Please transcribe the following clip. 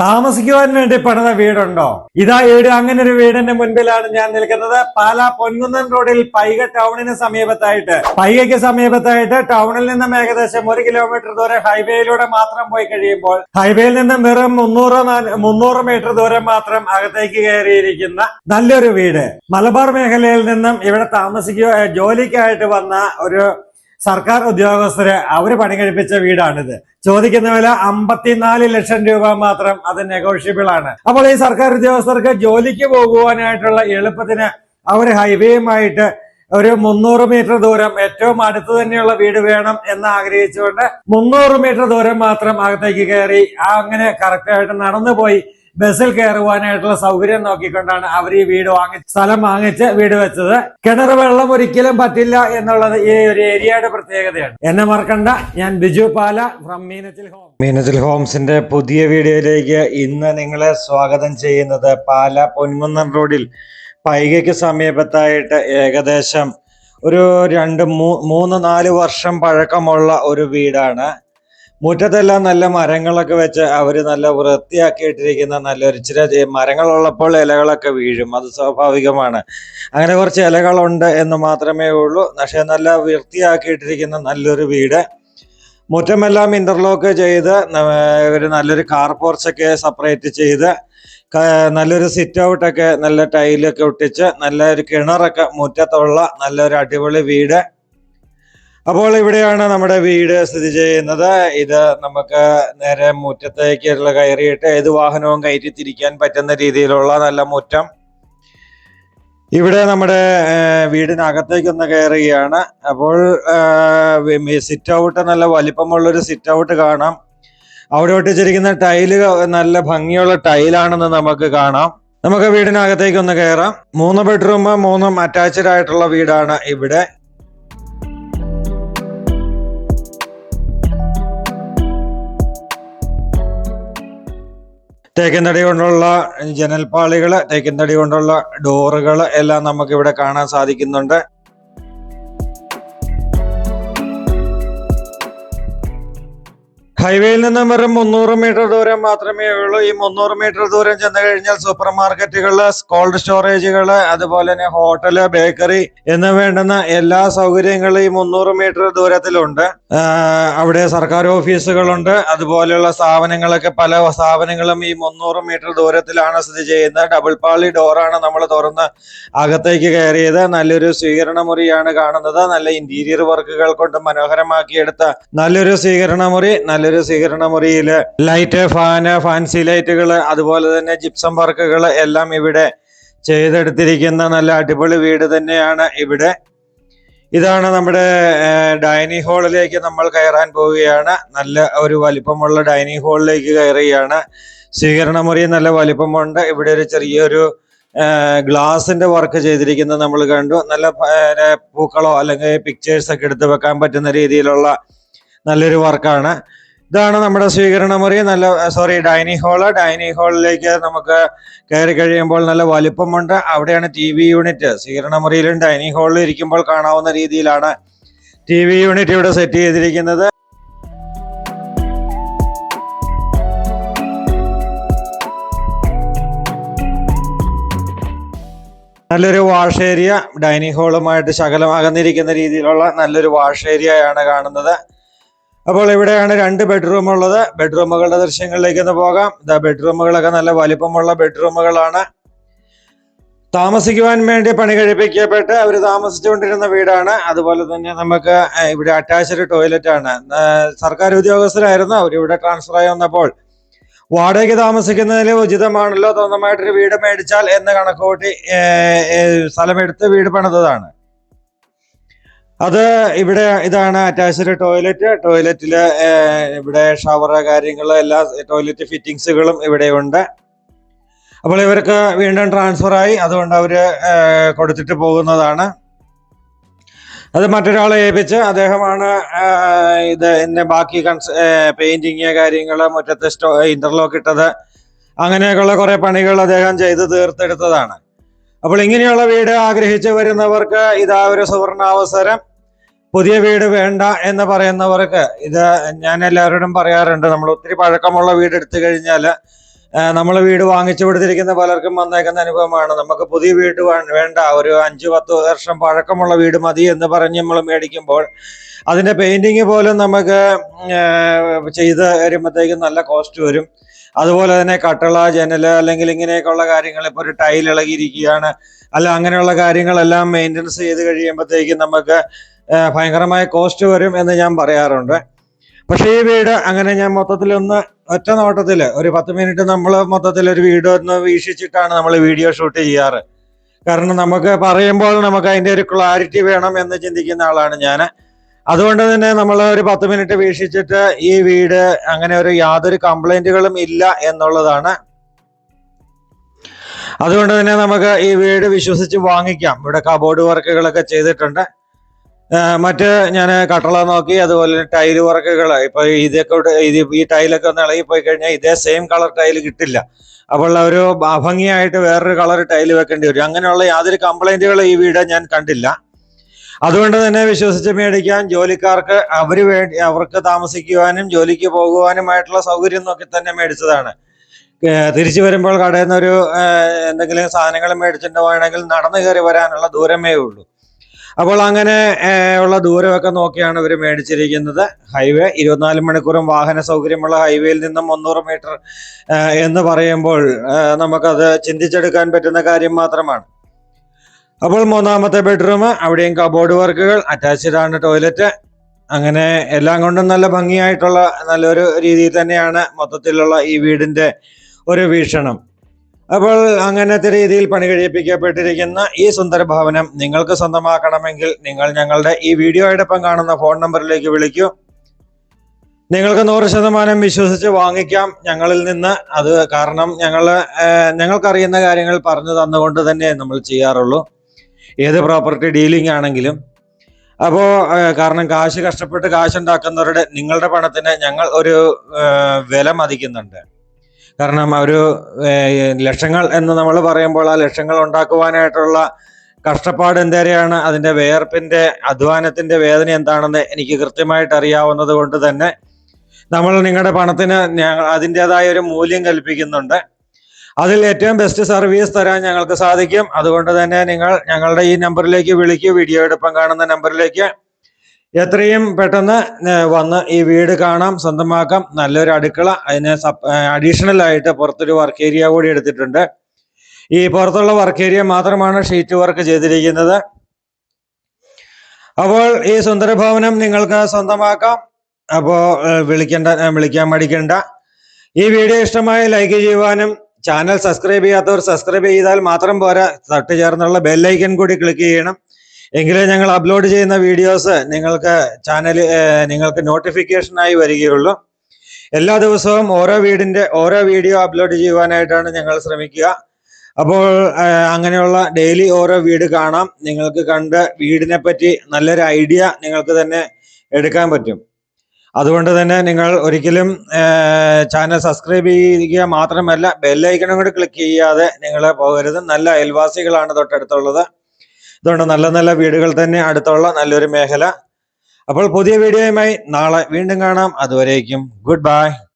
താമസിക്കുവാൻ വേണ്ടി പണിത വീടുണ്ടോ? ഇതാ വീട് അങ്ങനെ ഒരു വീടിന്റെ മുൻപിലാണ് ഞാൻ നിൽക്കുന്നത്. പാലാ പൊൻകുന്നൻ റോഡിൽ പൈക ടൗണിന് സമീപത്തായിട്ട്. പൈകയ്ക്ക് സമീപത്തായിട്ട് ടൗണിൽ നിന്നും ഏകദേശം ഒരു കിലോമീറ്റർ ദൂരെ ഹൈവേയിലൂടെ മാത്രം പോയി കഴിയുമ്പോൾ ഹൈവേയിൽ നിന്നും വെറും മുന്നൂറ് മുന്നൂറ് മീറ്റർ ദൂരം മാത്രം അകത്തേക്ക് കയറിയിരിക്കുന്ന നല്ലൊരു വീട്. മലബാർ മേഖലയിൽ നിന്നും ഇവിടെ താമസിക്കുക ജോലിക്കായിട്ട് വന്ന ഒരു സർക്കാർ ഉദ്യോഗസ്ഥരെ അവർ പണി കഴിപ്പിച്ച വീടാണിത്. ചോദിക്കുന്ന വില അമ്പത്തിനാല് ലക്ഷം രൂപ മാത്രം അത് നെഗോഷ്യബിൾ ആണ്. അപ്പോൾ ഈ സർക്കാർ ഉദ്യോഗസ്ഥർക്ക് ജോലിക്ക് പോകുവാനായിട്ടുള്ള എളുപ്പത്തിന് അവർ ഹൈവേയുമായിട്ട് ഒരു മുന്നൂറ് മീറ്റർ ദൂരം ഏറ്റവും അടുത്ത് തന്നെയുള്ള വീട് വേണം എന്ന് ആഗ്രഹിച്ചുകൊണ്ട് മുന്നൂറ് മീറ്റർ ദൂരം മാത്രം അകത്തേക്ക് കയറി അങ്ങനെ കറക്റ്റായിട്ട് നടന്നു പോയി ബസ്സിൽ കയറുവാനായിട്ടുള്ള സൗകര്യം നോക്കിക്കൊണ്ടാണ് അവർ ഈ വീട് വാങ്ങി സ്ഥലം വാങ്ങിച്ച് വീട് വെച്ചത്. കിണർ വെള്ളം ഒരിക്കലും പറ്റില്ല എന്നുള്ളത് ഈ ഒരു ഏരിയയുടെ പ്രത്യേകതയാണ്. എന്നെ മറക്കണ്ട ഞാൻ ബിജു പാല ഫ്രം മീനച്ചിൽ ഹോം മീനച്ചിൽ ഹോംസിന്റെ പുതിയ വീഡിയോയിലേക്ക് ഇന്ന് നിങ്ങളെ സ്വാഗതം ചെയ്യുന്നത് പാല പൊൻകുന്നം റോഡിൽ. പൈകയ്ക്ക് സമീപത്തായിട്ട് ഏകദേശം ഒരു രണ്ട് മൂന്ന് നാല് വർഷം പഴക്കമുള്ള ഒരു വീടാണ്. മുറ്റത്തെല്ലാം നല്ല മരങ്ങളൊക്കെ വെച്ച് അവർ നല്ല വൃത്തിയാക്കിയിട്ടിരിക്കുന്ന നല്ലൊരു ഇച്ചിരി മരങ്ങളുള്ളപ്പോൾ ഇലകളൊക്കെ വീഴും. അത് സ്വാഭാവികമാണ്. അങ്ങനെ കുറച്ച് ഇലകളുണ്ട് എന്ന് മാത്രമേ ഉള്ളൂ. പക്ഷെ നല്ല വൃത്തിയാക്കിയിട്ടിരിക്കുന്ന നല്ലൊരു വീട്. മുറ്റമെല്ലാം ഇന്റർലോക്ക് ചെയ്ത് ഒരു നല്ലൊരു കാർ പോർച്ചൊക്കെ സെപ്പറേറ്റ് ചെയ്ത് നല്ലൊരു സിറ്റ് ഔട്ടൊക്കെ നല്ല ടൈലൊക്കെ ഒട്ടിച്ച് നല്ലൊരു കിണറൊക്കെ മുറ്റത്തുള്ള നല്ലൊരു അടിപൊളി വീട്. അപ്പോൾ ഇവിടെയാണ് നമ്മുടെ വീട് സ്ഥിതി ചെയ്യുന്നത്. ഇത് നമുക്ക് നേരെ മുറ്റത്തേക്കുള്ള കയറിയിട്ട് ഏത് വാഹനവും കയറ്റി തിരിക്കാൻ പറ്റുന്ന രീതിയിലുള്ള നല്ല മുറ്റം. ഇവിടെ നമ്മുടെ വീടിനകത്തേക്കൊന്ന് കയറുകയാണ്. അപ്പോൾ സിറ്റ് ഔട്ട് നല്ല വലിപ്പമുള്ളൊരു സിറ്റ് ഔട്ട് കാണാം. അവിടെ ഒട്ടിച്ചിരിക്കുന്ന ടൈൽ നല്ല ഭംഗിയുള്ള ടൈലാണെന്ന് നമുക്ക് കാണാം. നമുക്ക് വീടിനകത്തേക്ക് ഒന്ന് കയറാം. മൂന്ന് ബെഡ്റൂം മൂന്നും അറ്റാച്ച്ഡ് ആയിട്ടുള്ള വീടാണ് ഇവിടെ. തേക്കിൻ തടി കൊണ്ടുള്ള ജനൽപ്പാളികൾ തേക്കിൻ തടി കൊണ്ടുള്ള ഡോറുകൾ എല്ലാം നമുക്ക് ഇവിടെ കാണാൻ സാധിക്കുന്നുണ്ട്. ഹൈവേയിൽ നിന്നും വെറും മുന്നൂറ് മീറ്റർ ദൂരം മാത്രമേ ഉള്ളൂ. ഈ മുന്നൂറ് മീറ്റർ ദൂരം ചെന്ന് കഴിഞ്ഞാൽ സൂപ്പർ മാർക്കറ്റുകൾ കോൾഡ് സ്റ്റോറേജുകൾ അതുപോലെ തന്നെ ഹോട്ടൽ ബേക്കറി എന്ന് വേണ്ടുന്ന എല്ലാ സൗകര്യങ്ങളും ഈ മുന്നൂറ് മീറ്റർ ദൂരത്തിലുണ്ട്. അവിടെ സർക്കാർ ഓഫീസുകളുണ്ട്. അതുപോലെയുള്ള സ്ഥാപനങ്ങളൊക്കെ പല സ്ഥാപനങ്ങളും ഈ മുന്നൂറ് മീറ്റർ ദൂരത്തിലാണ് സ്ഥിതി ചെയ്യുന്നത്. ഡബിൾ പാളി ഡോറാണ് നമ്മൾ തുറന്ന് അകത്തേക്ക് കയറിയത്. നല്ലൊരു സ്വീകരണ മുറിയാണ് കാണുന്നത്. നല്ല ഇന്റീരിയർ വർക്കുകൾ കൊണ്ട് മനോഹരമാക്കിയെടുത്ത നല്ലൊരു സ്വീകരണ മുറി നല്ലൊരു സ്വീകരണ മുറിയിൽ ലൈറ്റ് ഫാന് ഫാൻസി ലൈറ്റുകൾ അതുപോലെ തന്നെ ജിപ്സം വർക്കുകൾ എല്ലാം ഇവിടെ ചെയ്തെടുത്തിരിക്കുന്ന നല്ല അടിപൊളി വീട് തന്നെയാണ് ഇവിടെ. ഇതാണ് നമ്മുടെ ഡൈനിങ് ഹാളിലേക്ക് നമ്മൾ കയറാൻ പോവുകയാണ്. നല്ല ഒരു വലിപ്പമുള്ള ഡൈനിങ് ഹാളിലേക്ക് കയറുകയാണ്. സ്വീകരണ മുറി നല്ല വലിപ്പമുണ്ട്. ഇവിടെ ഒരു ചെറിയൊരു ഗ്ലാസിന്റെ വർക്ക് ചെയ്തിരിക്കുന്നത് നമ്മൾ കണ്ടു. നല്ല പൂക്കളോ അല്ലെങ്കിൽ പിക്ചേഴ്സ് ഒക്കെ എടുത്ത് വെക്കാൻ പറ്റുന്ന രീതിയിലുള്ള നല്ലൊരു വർക്കാണ് ഇതാണ് നമ്മുടെ സ്വീകരണ മുറി. നല്ല സോറി ഡൈനിങ് ഹാൾ ഡൈനിങ് ഹാളിലേക്ക് നമുക്ക് കയറി കഴിയുമ്പോൾ നല്ല വലിപ്പമുണ്ട്. അവിടെയാണ് ടി വി യൂണിറ്റ് സ്വീകരണ മുറിയിലും ഡൈനിങ് ഹാളിലും ഇരിക്കുമ്പോൾ കാണാവുന്ന രീതിയിലാണ് ടി വി യൂണിറ്റ് ഇവിടെ സെറ്റ് ചെയ്തിരിക്കുന്നത്. നല്ലൊരു വാഷ് ഏരിയ ഡൈനിങ് ഹാളുമായിട്ട് ശകലം അകന്നിരിക്കുന്ന രീതിയിലുള്ള നല്ലൊരു വാഷ് ഏരിയയാണ് കാണുന്നത്. അപ്പോൾ ഇവിടെയാണ് രണ്ട് ബെഡ്റൂം ഉള്ളത്. ബെഡ്റൂമുകളുടെ ദൃശ്യങ്ങളിലേക്ക് ഒന്ന് പോകാം. ഇതാ ബെഡ്റൂമുകളൊക്കെ നല്ല വലിപ്പമുള്ള ബെഡ്റൂമുകളാണ് താമസിക്കുവാൻ വേണ്ടി പണി കഴിപ്പിക്കപ്പെട്ട് അവർ താമസിച്ചുകൊണ്ടിരുന്ന വീടാണ്. അതുപോലെ തന്നെ നമുക്ക് ഇവിടെ അറ്റാച്ച്ഡ് ടോയ്ലറ്റ് ആണ്. സർക്കാർ ഉദ്യോഗസ്ഥരായിരുന്നു. അവരിവിടെ ട്രാൻസ്ഫർ ആയി വന്നപ്പോൾ വാടകയ്ക്ക് താമസിക്കുന്നതിൽ ഉചിതമാണല്ലോ. സ്വന്തമായിട്ടൊരു വീട് മേടിച്ചാൽ എന്ന് കണക്കുകൂട്ടി സ്ഥലമെടുത്ത് വീട് പണിതതാണ്. അത് ഇവിടെ ഇതാണ് അറ്റാച്ച്ഡ് ടോയ്ലറ്റ് ടോയ്ലറ്റിൽ ഇവിടെ ഷവർ കാര്യങ്ങൾ എല്ലാ ടോയ്ലറ്റ് ഫിറ്റിങ്സുകളും ഇവിടെ ഉണ്ട് അപ്പോൾ ഇവർക്ക് വീണ്ടും ട്രാൻസ്ഫർ ആയി. അതുകൊണ്ട് അവർ കൊടുത്തിട്ട് പോകുന്നതാണ്. അത് മറ്റൊരാളെ ഏൽപ്പിച്ച് അദ്ദേഹമാണ് ഇത് എന്നെ ബാക്കി കൺസ് പെയിന്റിങ് കാര്യങ്ങൾ മുറ്റത്ത് സ്റ്റോ ഇന്റർലോക്ക് ഇട്ടത്. അങ്ങനെയൊക്കെയുള്ള കുറെ പണികൾ അദ്ദേഹം ചെയ്ത് തീർത്തെടുത്തതാണ്. അപ്പോൾ ഇങ്ങനെയുള്ള വീട് ആഗ്രഹിച്ചു വരുന്നവർക്ക് ഇതാ ഒരു സുവർണാവസരം. പുതിയ വീട് വേണ്ട എന്ന് പറയുന്നവർക്ക് ഇത് ഞാൻ എല്ലാവരോടും പറയാറുണ്ട്. നമ്മൾ ഒത്തിരി പഴക്കമുള്ള വീട് എടുത്തു കഴിഞ്ഞാൽ നമ്മൾ വീട് വാങ്ങിച്ചു കൊടുത്തിരിക്കുന്ന പലർക്കും വന്നേക്കുന്ന അനുഭവമാണ്. നമുക്ക് പുതിയ വീട് വേണ്ട. ഒരു അഞ്ചു പത്ത് വർഷം പഴക്കമുള്ള വീട് മതി എന്ന് പറഞ്ഞ് നമ്മൾ മേടിക്കുമ്പോൾ അതിന്റെ പെയിന്റിങ് പോലും നമുക്ക് ചെയ്ത് വരുമ്പോഴത്തേക്കും നല്ല കോസ്റ്റ് വരും. അതുപോലെ തന്നെ കട്ടള ജനൽ അല്ലെങ്കിൽ ഇങ്ങനെയൊക്കെയുള്ള കാര്യങ്ങൾ ഇപ്പോൾ ഒരു ടൈൽ ഇളകിയിരിക്കുകയാണ്. അല്ല അങ്ങനെയുള്ള കാര്യങ്ങളെല്ലാം മെയിന്റനൻസ് ചെയ്ത് കഴിയുമ്പോഴത്തേക്കും നമുക്ക് ഭയങ്കരമായ കോസ്റ്റ് വരും എന്ന് ഞാൻ പറയാറുണ്ട്. പക്ഷേ ഈ വീട് അങ്ങനെ ഞാൻ മൊത്തത്തിൽ ഒന്ന് ഒറ്റ നോട്ടത്തിൽ ഒരു പത്ത് മിനിറ്റ് നമ്മൾ മൊത്തത്തിൽ ഒരു വീട് ഒന്ന് വീക്ഷിച്ചിട്ടാണ് നമ്മൾ വീഡിയോ ഷൂട്ട് ചെയ്യാറ്. കാരണം നമുക്ക് പറയുമ്പോൾ നമുക്ക് അതിന്റെ ഒരു ക്ലാരിറ്റി വേണം എന്ന് ചിന്തിക്കുന്ന ആളാണ് ഞാൻ. അതുകൊണ്ട് തന്നെ നമ്മൾ ഒരു പത്ത് മിനിറ്റ് വീക്ഷിച്ചിട്ട് ഈ വീട് അങ്ങനെ ഒരു യാതൊരു കംപ്ലൈന്റുകളും ഇല്ല എന്നുള്ളതാണ്. അതുകൊണ്ട് തന്നെ നമുക്ക് ഈ വീട് വിശ്വസിച്ച് വാങ്ങിക്കാം. ഇവിടെ കബോർഡ് വർക്കുകളൊക്കെ ചെയ്തിട്ടുണ്ട്. മറ്റ് ഞാൻ കട്ടള നോക്കി അതുപോലെ ടൈൽ വർക്കുകൾ ഇപ്പൊ ഇതൊക്കെ ഇത് ഈ ടൈലൊക്കെ ഒന്ന് ഇളകി പോയി കഴിഞ്ഞാൽ ഇതേ സെയിം കളർ ടൈൽ കിട്ടില്ല. അപ്പോൾ ഒരു ഭംഗിയായിട്ട് വേറൊരു കളർ ടൈൽ വെക്കേണ്ടി വരും. അങ്ങനെയുള്ള യാതൊരു കംപ്ലൈന്റുകളും ഈ വീട് ഞാൻ കണ്ടില്ല. അതുകൊണ്ട് തന്നെ വിശ്വസിച്ച് മേടിക്കാൻ ജോലിക്കാർക്ക് അവർ വേണ്ടി അവർക്ക് താമസിക്കുവാനും ജോലിക്ക് പോകുവാനുമായിട്ടുള്ള സൗകര്യം നോക്കി തന്നെ മേടിച്ചതാണ്. തിരിച്ചു വരുമ്പോൾ കടയിൽ നിന്ന് ഒരു എന്തെങ്കിലും സാധനങ്ങൾ മേടിച്ചിട്ട് വേണമെങ്കിൽ നടന്നു കയറി വരാനുള്ള ദൂരമേ ഉള്ളൂ. അപ്പോൾ അങ്ങനെ ഉള്ള ദൂരമൊക്കെ നോക്കിയാണ് ഇവർ മേടിച്ചിരിക്കുന്നത്. ഹൈവേ ഇരുപത്തിനാല് മണിക്കൂറും വാഹന സൗകര്യമുള്ള ഹൈവേയിൽ നിന്നും മുന്നൂറ് മീറ്റർ എന്ന് പറയുമ്പോൾ നമുക്കത് ചിന്തിച്ചെടുക്കാൻ പറ്റുന്ന കാര്യം മാത്രമാണ്. അപ്പോൾ മൂന്നാമത്തെ ബെഡ്റൂം അവിടെയും കബോർഡ് വർക്കുകൾ അറ്റാച്ച്ഡ് ആണ് ടോയ്ലറ്റ്. അങ്ങനെ എല്ലാം കൊണ്ടും നല്ല ഭംഗിയായിട്ടുള്ള നല്ലൊരു രീതിയിൽ തന്നെയാണ് മൊത്തത്തിലുള്ള ഈ വീടിന്റെ ഒരു വീക്ഷണം. അപ്പോൾ അങ്ങനത്തെ രീതിയിൽ പണി കഴിപ്പിക്കപ്പെട്ടിരിക്കുന്ന ഈ സുന്ദര ഭവനം നിങ്ങൾക്ക് സ്വന്തമാക്കണമെങ്കിൽ നിങ്ങൾ ഞങ്ങളുടെ ഈ വീഡിയോയോടൊപ്പം കാണുന്ന ഫോൺ നമ്പറിലേക്ക് വിളിക്കൂ. നിങ്ങൾക്ക് നൂറ് ശതമാനം വിശ്വസിച്ച് വാങ്ങിക്കാം ഞങ്ങളിൽ നിന്ന്. അത് കാരണം ഞങ്ങൾ ഞങ്ങൾക്കറിയുന്ന കാര്യങ്ങൾ പറഞ്ഞു തന്നുകൊണ്ട് തന്നെ നമ്മൾ ചെയ്യാറുള്ളൂ. ഏത് പ്രോപ്പർട്ടി ഡീലിംഗ് ആണെങ്കിലും. അപ്പോൾ കാരണം കാശ് കഷ്ടപ്പെട്ട് കാശുണ്ടാക്കുന്നവരുടെ നിങ്ങളുടെ പണത്തിന് ഞങ്ങൾ ഒരു വില മതിക്കുന്നുണ്ട്. കാരണം ഒരു ലക്ഷങ്ങൾ എന്ന് നമ്മൾ പറയുമ്പോൾ ആ ലക്ഷങ്ങൾ ഉണ്ടാക്കുവാനായിട്ടുള്ള കഷ്ടപ്പാട് എന്തേരെയാണ്? അതിന്റെ വേർപ്പിന്റെ അധ്വാനത്തിന്റെ വേദന എന്താണെന്ന് എനിക്ക് കൃത്യമായിട്ട് അറിയാവുന്നത് കൊണ്ട് തന്നെ നമ്മൾ നിങ്ങളുടെ പണത്തിന് ഞങ്ങൾ അതിന്റെതായ ഒരു മൂല്യം കൽപ്പിക്കുന്നുണ്ട്. അതിൽ ഏറ്റവും ബെസ്റ്റ് സർവീസ് തരാൻ ഞങ്ങൾക്ക് സാധിക്കും. അതുകൊണ്ട് തന്നെ നിങ്ങൾ ഞങ്ങളുടെ ഈ നമ്പറിലേക്ക് വിളിക്കൂ. എടുപ്പം കാണുന്ന നമ്പറിലേക്ക് എത്രയും പെട്ടെന്ന് വന്ന് ഈ വീട് കാണാം സ്വന്തമാക്കാം നല്ലൊരു അടുക്കള അതിന് അഡീഷണൽ ആയിട്ട് പുറത്തൊരു വർക്ക് ഏരിയ കൂടി എടുത്തിട്ടുണ്ട്. ഈ പുറത്തുള്ള വർക്ക് ഏരിയ മാത്രമാണ് ഷീറ്റ് വർക്ക് ചെയ്തിരിക്കുന്നത്. അപ്പോൾ ഈ സുന്ദരഭവനം നിങ്ങൾക്ക് സ്വന്തമാക്കാം. അപ്പോൾ വിളിക്കേണ്ട വിളിക്കാൻ മടിക്കണ്ട. ഈ വീഡിയോ ഇഷ്ടമായി ലൈക്ക് ചെയ്യുവാനും ചാനൽ സബ്സ്ക്രൈബ് ചെയ്യാത്തവർ സബ്സ്ക്രൈബ് ചെയ്താൽ മാത്രം പോരാ തട്ട് ചേർന്നുള്ള ബെല്ലൈക്കൻ കൂടി ക്ലിക്ക് ചെയ്യണം. എങ്കിലേ ഞങ്ങൾ അപ്ലോഡ് ചെയ്യുന്ന വീഡിയോസ് നിങ്ങൾക്ക് ചാനൽ നിങ്ങൾക്ക് നോട്ടിഫിക്കേഷനായി വരികയുള്ളൂ. എല്ലാ ദിവസവും ഓരോ വീടിന്റെ ഓരോ വീഡിയോ അപ്ലോഡ് ചെയ്യുവാനായിട്ടാണ് ഞങ്ങൾ ശ്രമിക്കുക. അപ്പോൾ അങ്ങനെയുള്ള ഡെയിലി ഓരോ വീട് കാണാം. നിങ്ങൾക്ക് കണ്ട് വീടിനെ പറ്റി നല്ലൊരു ഐഡിയ നിങ്ങൾക്ക് തന്നെ എടുക്കാൻ പറ്റും. അതുകൊണ്ട് തന്നെ നിങ്ങൾ ഒരിക്കലും ചാനൽ സബ്സ്ക്രൈബ് ചെയ്യുക മാത്രമല്ല ബെല്ലൈക്കണും കൂടി ക്ലിക്ക് ചെയ്യാതെ നിങ്ങൾ പോകരുത്. നല്ല അയൽവാസികളാണ് തൊട്ടടുത്തുള്ളത്. അതുകൊണ്ട് നല്ല നല്ല വീടുകൾ തന്നെ അടുത്തുള്ള നല്ലൊരു മേഖല. അപ്പോൾ പുതിയ വീഡിയോയുമായി നാളെ വീണ്ടും കാണാം. അതുവരേക്കും ഗുഡ് ബൈ.